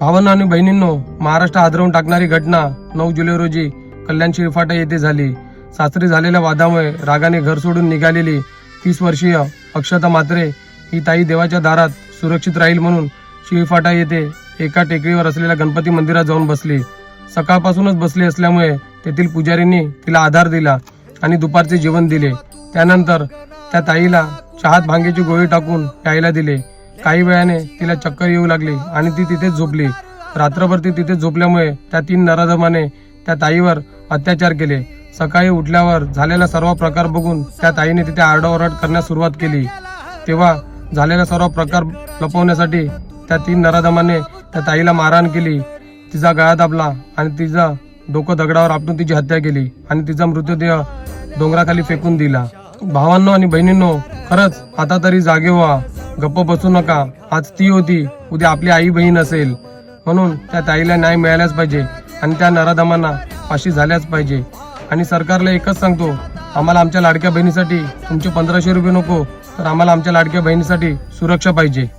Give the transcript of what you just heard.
भावना आणि बहिणींनो महाराष्ट्र हादरवून टाकणारी घटना नऊ जुलै रोजी कल्याण शिरफाटा येथे झाली. सासरी झालेल्या वादामुळे रागाने घर सोडून निघालेली तीस वर्षीय अक्षता मात्रे ही ताई देवाच्या दारात सुरक्षित राहील म्हणून शिळफाटा येथे एका टेकडीवर असलेल्या गणपती मंदिरात जाऊन बसली. सकाळपासूनच बसली असल्यामुळे तेथील पुजारींनी तिला आधार दिला आणि दुपारचे जेवण दिले. त्यानंतर त्या ताईला चहात भांगेची गोळी टाकून प्यायला दिले. काही वेळाने तिला चक्कर येऊ लागली आणि ती तिथेच झोपली. रात्रभर ती तिथे झोपल्यामुळे त्या तीन नराधमाने त्या ताईवर अत्याचार केले. सकाळी उठल्यावर झालेला सर्व प्रकार बघून त्या ताईने तिथे आरडाओरड करण्यास सुरुवात केली. तेव्हा झालेला सर्व प्रकार लपवण्यासाठी त्या तीन नराधमाने त्या ताईला मारहाण केली. तिचा गळा दाबला आणि तिचा डोकं दगडावर आपटून तिची हत्या केली आणि तिचा मृतदेह डोंगराखाली फेकून दिला. भावांनो आणि बहिणींनो खरंच आता तरी जागे व्हा. गप्प बसू नका. आज ती होती. उद्या आपली आई बहीण असेल. म्हणून त्या ताईला न्याय मिळाल्याच पाहिजे. आणि त्या नराधमांना फाशी झाल्याच पाहिजे. आणि सरकारला एकच सांगतो. आम्हाला आमच्या लाडक्या बहिणीसाठी तुमचे पंधराशे रुपये नको. तर आम्हाला आमच्या लाडक्या बहिणीसाठी सुरक्षा पाहिजे.